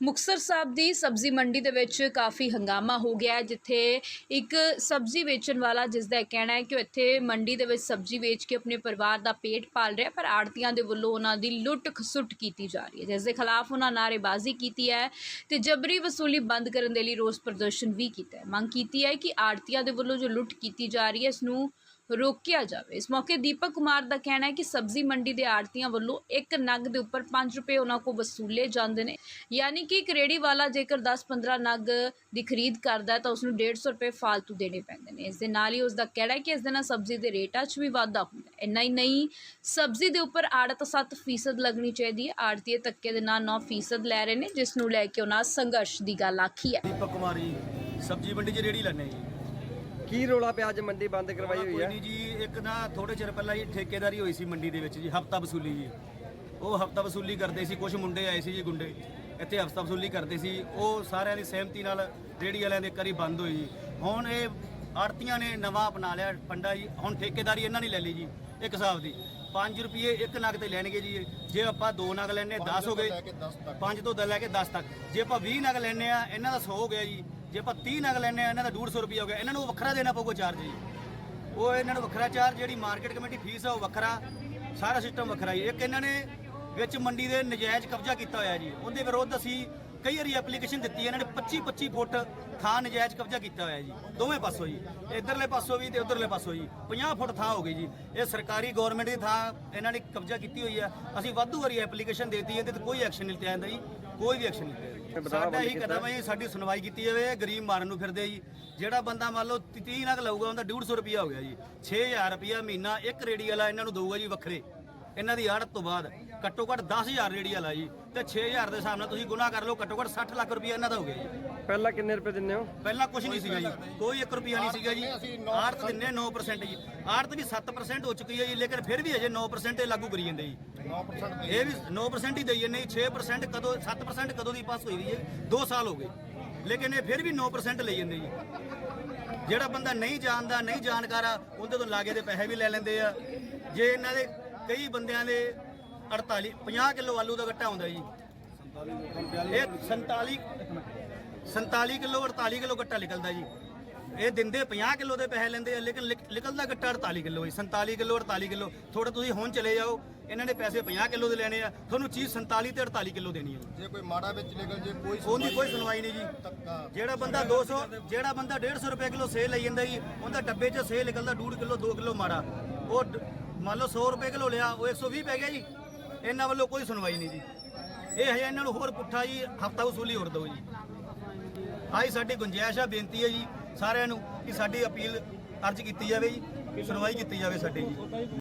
ਮੁਕਤਸਰ ਸਾਹਿਬ ਦੀ ਸਬਜ਼ੀ ਮੰਡੀ ਦੇ ਵਿੱਚ ਕਾਫੀ ਹੰਗਾਮਾ ਹੋ ਗਿਆ ਜਿੱਥੇ ਇੱਕ ਸਬਜ਼ੀ ਵੇਚਣ ਵਾਲਾ ਜਿਸ ਦਾ ਕਹਿਣਾ ਹੈ ਕਿ ਉਹ ਇੱਥੇ ਮੰਡੀ ਦੇ ਵਿੱਚ ਸਬਜ਼ੀ ਵੇਚ ਕੇ ਆਪਣੇ ਪਰਿਵਾਰ ਦਾ ਪੇਟ ਪਾਲ ਰਿਹਾ ਪਰ ਆੜਤੀਆਂ ਦੇ ਵੱਲੋਂ ਉਹਨਾਂ ਦੀ ਲੁੱਟ ਖਸੁੱਟ ਕੀਤੀ ਜਾ ਰਹੀ ਹੈ, ਜਿਸ ਦੇ ਖਿਲਾਫ ਉਹਨਾਂ ਨਾਅਰੇਬਾਜ਼ੀ ਕੀਤੀ ਹੈ ਤੇ ਜਬਰੀ ਵਸੂਲੀ ਬੰਦ ਕਰਨ ਦੇ ਲਈ ਰੋਸ ਪ੍ਰਦਰਸ਼ਨ ਵੀ ਕੀਤਾ ਹੈ। ਮੰਗ ਕੀਤੀ ਹੈ ਕਿ ਆੜਤੀਆਂ ਦੇ ਵੱਲੋਂ ਜੋ ਲੁੱਟ ਕੀਤੀ ਜਾ ਰਹੀ ਹੈ, ਇਸ ਨੂੰ ਰੋਕਿਆ ਜਾਵੇ। ਇਸ ਮੌਕੇ ਦੀਪਕ ਕੁਮਾਰ ਦਾ ਕਹਿਣਾ ਹੈ ਕਿ ਸਬਜ਼ੀ ਮੰਡੀ ਦੇ ਆੜਤੀਆਂ ਵੱਲੋਂ ਇੱਕ ਨਗ ਦੇ ਉੱਪਰ 5 ਰੁਪਏ ਉਹਨਾਂ ਕੋਲ ਵਸੂਲੇ ਜਾਂਦੇ ਨੇ। ਯਾਨੀ ਕਿ ਇੱਕ ਰੇੜੀ ਵਾਲਾ ਜੇਕਰ 10-15 ਨਗ ਦੀ ਖਰੀਦ ਕਰਦਾ ਹੈ ਤਾਂ ਉਸ ਨੂੰ 150 ਰੁਪਏ ਫालतू ਦੇਣੇ ਪੈਂਦੇ ਨੇ। ਇਸ ਦੇ ਨਾਲ ਹੀ ਉਸ ਦਾ ਕਹਿਣਾ ਹੈ ਕਿ ਇਸ ਦੇ ਨਾਲ ਸਬਜ਼ੀ ਦੇ ਰੇਟਾਂ 'ਚ ਵੀ ਵਾਧਾ ਹੁੰਦਾ ਹੈ। ਇੰਨਾ ਹੀ ਨਹੀਂ, ਸਬਜ਼ੀ ਦੇ ਉੱਪਰ ਆੜਤ 7% ਲੱਗਣੀ ਚਾਹੀਦੀ ਹੈ। ਆੜਤੀਏ ਧੱਕੇ ਦੇ ਨਾਲ 9% ਲੈ ਰਹੇ ਨੇ, ਜਿਸ ਨੂੰ ਲੈ ਕੇ ਉਹਨਾਂ ਸੰਘਰਸ਼ ਦੀ ਗੱਲ ਆਖੀ ਹੈ। ਦੀਪਕ ਕੁਮਾਰੀ ਸਬਜ਼ੀ ਮੰਡੀ 'ਚ ਰੇੜੀ ਲੈਣੇ ਜੀ। ਕੀ ਰੋਲਾ ਪਿਆ ਅੱਜ ਮੰਡੀ ਬੰਦ ਕਰਵਾਈ ਹੋਈ ਕੋਈ ਹੈ? ਨਹੀਂ ਜੀ ਇੱਕ ਨਾ ਥੋੜੇ ਚਿਰ ਪਹਿਲਾਂ ਹੀ ਠੇਕੇਦਾਰੀ ਹੋਈ ਸੀ ਮੰਡੀ ਦੇ ਵਿੱਚ ਜੀ ਹਫਤਾ ਵਸੂਲੀ ਜੀ। ਉਹ ਹਫਤਾ ਵਸੂਲੀ ਕਰਦੇ ਸੀ ਕੁਝ ਮੁੰਡੇ ਆਏ ਸੀ ਜੀ ਗੁੰਡੇ। ਇੱਥੇ ਹਫਤਾ ਵਸੂਲੀ ਕਰਦੇ ਸੀ। ਉਹ ਸਾਰਿਆਂ ਦੀ ਸਹਿਮਤੀ ਨਾਲ ਰੇੜੀ ਵਾਲਿਆਂ ਦੇ ਕਰੀ ਬੰਦ ਹੋਈ ਜੀ। ਹੁਣ ਇਹ ਆੜਤੀਆਂ ਨੇ ਨਵਾਂ ਅਪਣਾ ਲਿਆ ਪੰਡਾ ਜੀ। ਹੁਣ ਠੇਕੇਦਾਰੀ ਇਹਨਾਂ ਨੇ ਲੈ ਲਈ ਜੀ ਇੱਕ ਹਿਸਾਬ ਦੀ। 5 ਰੁਪਏ ਇੱਕ ਨਗ ਤੇ ਲੈਣਗੇ ਜੀ। ਜੇ ਆਪਾਂ ਦੋ ਨਗ ਲੈਣੇ 10 ਹੋ ਗਏ। 5 ਤੋਂ ਲੈ ਕੇ 10 ਤੱਕ। ਜੇ ਆਪਾਂ 20 ਨਗ ਲੈਣੇ ਆ ਇਹਨਾਂ ਦਾ 100 ਹੋ ਗਿਆ ਜੀ। ਜੇ ਆਪਾਂ 30 ਨਗ ਲੈਣੇ ਆ ਇਹਨਾਂ ਦਾ 150 ਰੁਪਏ ਹੋ ਗਿਆ। ਇਹਨਾਂ ਨੂੰ ਵੱਖਰਾ ਦੇਣਾ ਪਊਗਾ ਚਾਰਜ ਜੀ। ਉਹ ਇਹਨਾਂ ਨੂੰ ਵੱਖਰਾ ਚਾਰਜ ਜਿਹੜੀ ਮਾਰਕੀਟ ਕਮੇਟੀ ਫੀਸ ਆ, ਉਹ ਵੱਖਰਾ। ਸਾਰਾ ਸਿਸਟਮ ਵੱਖਰਾ ਜੀ। ਇੱਕ ਇਹਨਾਂ ਨੇ ਵਿੱਚ ਮੰਡੀ ਦੇ ਨਜਾਇਜ਼ ਕਬਜ਼ਾ ਕੀਤਾ ਹੋਇਆ ਜੀ। ਉਹਦੇ ਵਿਰੁੱਧ ਅਸੀਂ ਕਈ ਵਾਰੀ ਐਪਲੀਕੇਸ਼ਨ ਦਿੱਤੀ ਇਹਨਾਂ ਨੇ 25 25 ਫੁੱਟ ਥਾਂ ਨਜਾਇਜ਼ ਕਬਜ਼ਾ ਕੀਤਾ ਹੋਇਆ ਜੀ। ਦੋਵੇਂ ਪਾਸੋਂ ਜੀ। ਇਧਰਲੇ ਪਾਸੋਂ ਵੀ ਤੇ ਉਧਰਲੇ ਪਾਸੋਂ ਜੀ। 50 ਫੁੱਟ ਥਾਂ ਹੋ ਗਈ ਜੀ। ਇਹ ਸਰਕਾਰੀ ਗਵਰਨਮੈਂਟ ਦੀ ਥਾਂ ਇਹਨਾਂ ਨੇ ਕਬਜ਼ਾ ਕੀਤੀ ਹੋਈ ਆ ਅਸੀਂ ਵਾਧੂ ਵਾਰੀ ਐਪਲੀਕੇਸ਼ਨ ਦੇਤੀ ਇਹਦੇ ਤੇ ਕੋਈ ਐਕਸ਼ਨ ਨਹੀਂ ਲਿਆ ਜਾਂਦਾ ਜੀ। ਕੋਈ ਵੀ ਐਕਸ਼ਨ ਨਹੀਂ ਲਿਆ ਜੀ। ਸਾਡਾ ਬੰਦ ਹੀ ਕੀਤਾ। ਕਦਮ ਹੈ ਜੀ ਸਾਡੀ ਸੁਣਵਾਈ ਕੀਤੀ ਜਾਵੇ ਇਹ ਗਰੀਬ ਮਾਰਨ ਨੂੰ ਫਿਰਦੇ ਜੀ। ਜਿਹੜਾ ਬੰਦਾ ਮੰਨ ਲਓ 30 ਲੱਖ ਲਊਗਾ ਉਹਦਾ 150 ਰੁਪਿਆ ਹੋ ਗਿਆ ਜੀ। 6000 ਰੁਪਿਆ ਮਹੀਨਾ ਇੱਕ ਰੇੜੀ ਵਾਲਾ ਇਹਨਾਂ ਨੂੰ ਦਊਗਾ ਜੀ ਵੱਖਰੇ। ਇਹਨਾਂ ਦੀ ਆੜਤ ਤੋਂ ਬਾਅਦ ਘੱਟੋ ਘੱਟ 10000 ਰੇੜੀ ਵਾਲਾ ਜੀ ਤੇ 6000 ਦੇ ਹਿਸਾਬ ਨਾਲ ਤੁਸੀਂ ਗੁਨਾ ਕਰ ਲਓ ਘੱਟੋ ਘੱਟ 60 ਲੱਖ ਰੁਪਿਆ ਇਹਨਾਂ ਦਾ ਹੋ ਗਿਆ ਜੀ। ਪਹਿਲਾਂ ਕਿੰਨੇ ਰੁਪਏ ਦਿੰਦੇ ਹੋ? ਪਹਿਲਾਂ ਕੁਝ ਨਹੀਂ ਸੀਗਾ ਜੀ ਕੋਈ 1 ਰੁਪਿਆ ਨਹੀਂ ਸੀਗਾ ਜੀ। ਆੜਤ ਦਿੰਨੇ 9% ਜੀ। ਆੜਤ ਵੀ 7% ਹੋ ਚੁੱਕੀ ਹੈ ਜੀ ਲੇਕਿਨ ਫਿਰ ਵੀ ਅਜੇ 9% ਇਹ ਲਾਗੂ ਕਰੀ ਜਾਂਦੇ ਜੀ। 9% ਇਹ ਵੀ 9% ਹੀ ਦੇਈ ਜਾਂਦੇ ਜੀ 6% ਕਦੋਂ 7% ਕਦੋਂ ਦੀ ਪਾਸ ਹੋਈ ਵੀ ਹੈ 2 ਸਾਲ ਹੋ ਗਏ। ਲੇਕਿਨ ਇਹ ਫਿਰ ਵੀ 9% ਲਈ ਜਾਂਦੇ ਜੀ। ਜਿਹੜਾ ਬੰਦਾ ਨਹੀਂ ਜਾਣਦਾ ਨਹੀਂ ਜਾਣਕਾਰ ਆ ਉਹਦੇ ਤੋਂ ਲਾਗੇ ਦੇ ਪੈਸੇ ਵੀ ਲੈ ਲੈਂਦੇ ਆ। ਜੇ ਇਹਨਾਂ ਦੇ ਕਈ ਬੰਦਿਆਂ ਦੇ 48 50 ਕਿਲੋ ਆਲੂ ਦਾ ਗੱਟਾ ਹੁੰਦਾ ਜੀ। ਇਹ 47 47 ਕਿਲੋ 48 ਕਿਲੋ ਗੱਟਾ ਨਿਕਲਦਾ ਜੀ। ਇਹ ਦਿੰਦੇ 50 ਕਿਲੋ ਦੇ ਪੈਸੇ ਲੈਂਦੇ ਆ ਲੇਕਿਨ ਲਿਕ- ਨਿਕਲਦਾ ਗੱਟਾ 48 ਕਿਲੋ ਹੀ 47 ਕਿਲੋ 48 ਕਿਲੋ। ਥੋੜਾ ਤੁਸੀਂ ਹੁਣ ਚਲੇ ਜਾਓ ਇਹਨਾਂ ਨੇ ਪੈਸੇ 50 ਕਿਲੋ ਦੇ ਲੈਣੇ ਆ। ਤੁਹਾਨੂੰ ਚੀਜ਼ 47 ਤੇ 48 ਕਿਲੋ ਦੇਣੀ ਹੈ ਜੇ ਕੋਈ ਮਾੜਾ ਵਿੱਚ ਨਿਕਲ ਜੇ ਕੋਈ ਉਹਦੀ ਕੋਈ ਸੁਣਵਾਈ ਨਹੀਂ ਜੀ। ਜਿਹੜਾ ਬੰਦਾ 200 ਜਿਹੜਾ ਬੰਦਾ 150 ਰੁਪਏ ਕਿਲੋ ਸੇਲ ਲਈ ਜਾਂਦਾ ਜੀ ਉਹਦਾ ਡੱਬੇ 'ਚ ਸੇਲ ਨਿਕਲਦਾ 2 ਕਿਲੋ 2 ਕਿਲੋ ਮਾੜਾ। ਉਹ ਮੰਨ ਲਓ 100 ਰੁਪਏ ਕਿਲੋ ਲਿਆ, ਉਹ 120 ਪੈ ਗਿਆ ਜੀ। ਇਹਨਾਂ ਵੱਲੋਂ ਕੋਈ ਸੁਣਵਾਈ ਨਹੀਂ ਜੀ। ਇਹ ਹਜੇ ਇਹਨਾਂ ਨੂੰ ਹੋਰ ਪੁੱਠਾ ਜੀ, ਹਫਤਾ ਵਸੂਲੀ ਹੋਰ ਦਿਓ ਜੀ। ਆਈ ਸਾਡੀ ਗੁੰਜਾਇਸ਼ ਆ, ਬੇਨਤੀ ਹੈ ਜੀ ਸਾਰਿਆਂ ਨੂੰ ਕਿ ਸਾਡੀ ਅਪੀਲ ਅਰਜ਼ ਕੀਤੀ ਜਾਵੇ ਜੀ, ਸੁਣਵਾਈ ਕੀਤੀ ਜਾਵੇ ਸਾਡੀ ਜੀ।